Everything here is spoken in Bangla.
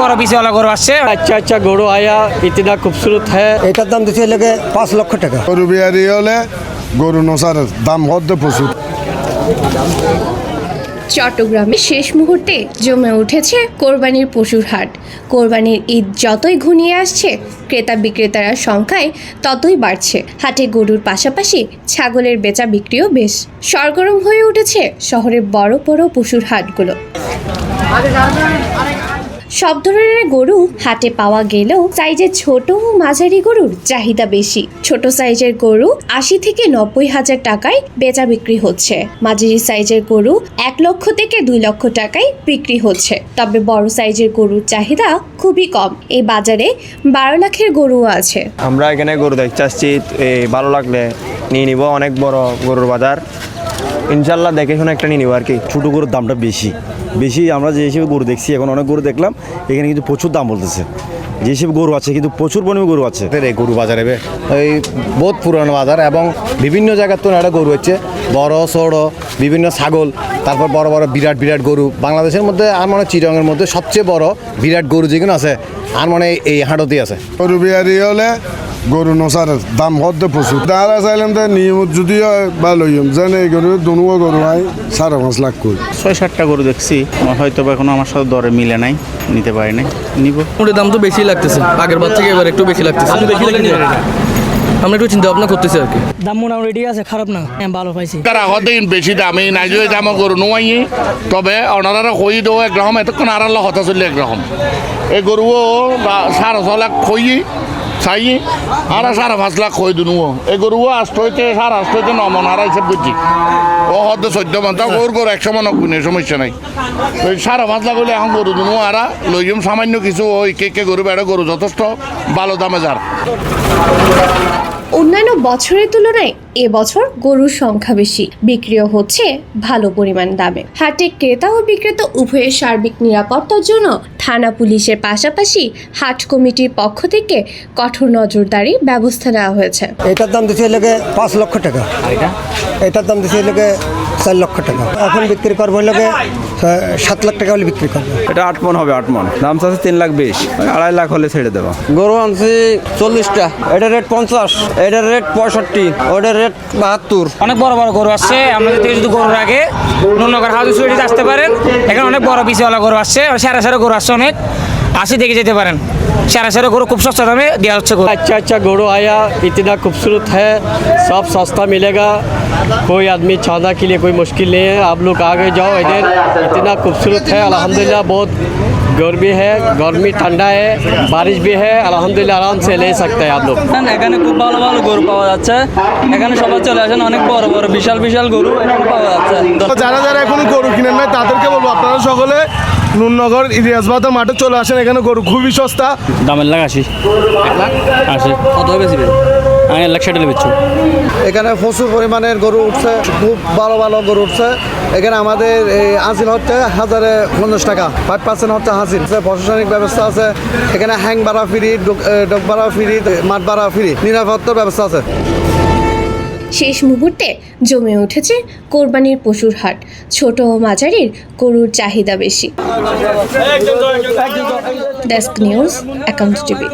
বড় পিসেওয়ালা গরু আসছে। আচ্ছা আচ্ছা গরু আয়া ইতিদা খুবসুরত হ্যাঁ। এটার দাম দিতে লাগে পাঁচ লক্ষ টাকা। গরু বিহারি হলে গরু নসার দাম হদ্দে প্রচুর। চট্টগ্রামে শেষ মুহূর্তে জমে উঠেছে কোরবানির পশুর হাট। কোরবানির ঈদ যতই ঘনিয়ে আসছে ক্রেতা বিক্রেতারা সংখ্যায় ততই বাড়ছে। হাটে গরুর পাশাপাশি ছাগলের বেচা বিক্রিও বেশ। সরগরম হয়ে উঠেছে শহরের বড় বড় পশুর হাটগুলো। সব ধরনের গরু হাটে পাওয়া গেলেও সাইজের ছোট ও মাঝারি গরুর চাহিদা বেশি। ছোট সাইজের গরু আশি থেকে নব্বই হাজার টাকায় বেচা বিক্রি হচ্ছে। মাঝারি সাইজের গরু এক লক্ষ থেকে দুই লক্ষ টাকায় বিক্রি হচ্ছে। তবে বড় সাইজের গরুর চাহিদা খুবই কম। এই বাজারে বারো লাখের গরুও আছে। আমরা এখানে গরু দেখতে আসছি এই ভালো লাগলে নিয়ে নিব অনেক বড় গরুর বাজার। ইনশাল্লাহ দেখে শুনে একটা নিয়ে নিব আর কি। ছোটো গরুর দামটা বেশি। বেশি আমরা যে হিসেবে গরু দেখছি এখন অনেক গরু দেখলাম এখানে কিন্তু প্রচুর দাম বলতেছে। যে হিসেবে গরু আছে কিন্তু প্রচুর পরিমাণে গরু আছে। এই গরু বাজারে বে- এই বহুত পুরানো বাজার এবং বিভিন্ন জায়গার তো একটা গরু হচ্ছে বড় সড় বিভিন্ন ছাগল তারপর বড় বড় বিরাট বিরাট গরু। বাংলাদেশের মধ্যে আর মানে চিরঙের মধ্যে সবচেয়ে বড় বিরাট গরু যেগুলো আছে আর মানে এই হাটতেই আছে। গরু বিহারি হলে গরু নসার দাম হতে প্রচুর। তারা চাইলাম তো নিয়মিত যদি হয় ভালো হইম যেন এই গরু দুনুও গরু হয় সাড়ে পাঁচ লাখ কই ছয় সাতটা গরু দেখছি হয়তো বা এখনও আমার সাথে দরে মিলে নাই নিতে পারি নাই। নিব। মোটামুটি দাম তো বেশি লাগতেছে। আগের বার থেকে এবার একটু বেশি লাগতেছে। আমরা একটু চিন্তা ভাবনা করতেছি আর কি। দাম মোটামুটি ঠিক আছে খারাপ না। হ্যাঁ ভালো পাইছি। তারা হতেন বেশি দামে নাইজে দাম গরু নোয়াই তবে ওনারা কই দেবো একরকম এতক্ষণ আর আল্লাহ হতা চললে একরকম এই গরুও বা- সাড়ে ছ লাখ কই চাই, আর সাড়ে পাঁচ লাখ কই দিন এই গরুও আষ্ট হইতে সার আষ্ট হইতে ন মন আর হিসেব করছি ও হতে চোদ্দ মান তা গরু গরু একশো মন কিনে, সমস্যা নাই। ওই সাড়ে পাঁচ লাখ হইলে এখন গরু দিন আর লই যাম। সামান্য কিছু ওই কে কে গরু বেড়ে গরু যথেষ্ট ভালো দামে যার অন্যান্য বছরের তুলনায় এবছর গরুর সংখ্যা বেশি। বিক্রিও হচ্ছে ভালো পরিমাণ দামে। হাটে ক্রেতা ও বিক্রেতা উভয়ের সার্বিক নিরাপত্তার জন্য থানা পুলিশের পাশাপাশি হাট কমিটির পক্ষ থেকে কঠোর নজরদারি ব্যবস্থা নেওয়া হয়েছে। এটার দাম দিতে লেগে পাঁচ লক্ষ টাকা। এটার দাম দিতে লেগে চার লক্ষ টাকা। এখন বিক্রি করব লেগে সাত লাখ টাকা হলে বিক্রি করব। এটা আট মন হবে আট মন। দাম চাচ্ছে তিন লাখ বিশ। আড়াই লাখ হলে ছেড়ে দেবো। গরু আনছি চল্লিশটা। এটার রেট পঞ্চাশ। এটার রেট পঁয়ষট্টি। ওটার রেট বাহাত্তর। অনেক বড় বড় গরু আসছে। আপনাদের থেকে যদি গরু আগে নুনগর হাউস আসতে পারেন, এখানে অনেক বড় বিশাল গরু আসছে, সেরা সেরা গরু আসছে অনেক। আসি দেখে যেতে পারেন। সেরা সেরা গরু খুব সস্তা দামে দেওয়া হচ্ছে গরু अच्छा अच्छा घोड़ो आया इतना खूबसूरत है सब सस्ता मिलेगा कोई आदमी चांदा के लिए कोई मुश्किल नहीं है आप लोग आगे जाओ इधर इतना खूबसूरत है अल्हम्दुलिल्लाह बहुत गर्मी है गर्मी ठंडा है बारिश भी है अल्हम्दुलिल्लाह आराम से ले सकते हैं आप लोग এখানে খুব ভালো ভালো গরু পাওয়া যাচ্ছে এখানে সবাই চলে আসেন অনেক বড় বড় বিশাল বিশাল গরু এখানে পাওয়া যাচ্ছে যারা যারা এখনো গরু কিনেন নাই তাদেরকে বলবো আপনারা সকলে নুননগর ইলিয়াস বাজার মাঠে চলে আসেন। এখানে গরু খুবই সস্তা। দামের লাখ আসি কত বেশি আমি এক লাখ ষাট বেচছি। এখানে প্রচুর পরিমাণের গরু উঠছে খুব ভালো ভালো গরু উঠছে। এখানে আমাদের এই হাসিল হচ্ছে হাজারে পঞ্চাশ টাকা ফাইভ পার্সেন্ট হচ্ছে হাসিল। প্রশাসনিক ব্যবস্থা আছে এখানে হ্যাং ভাড়া ফ্রি ডক ভাড়া ফ্রি মাঠ ভাড়া ফ্রি নিরাপত্তার ব্যবস্থা আছে। শেষ মুহূর্তে জমে উঠেছে কোরবানির পশুর হাট। ছোট ও মাঝারির গরুর চাহিদা বেশি। Desk news account TV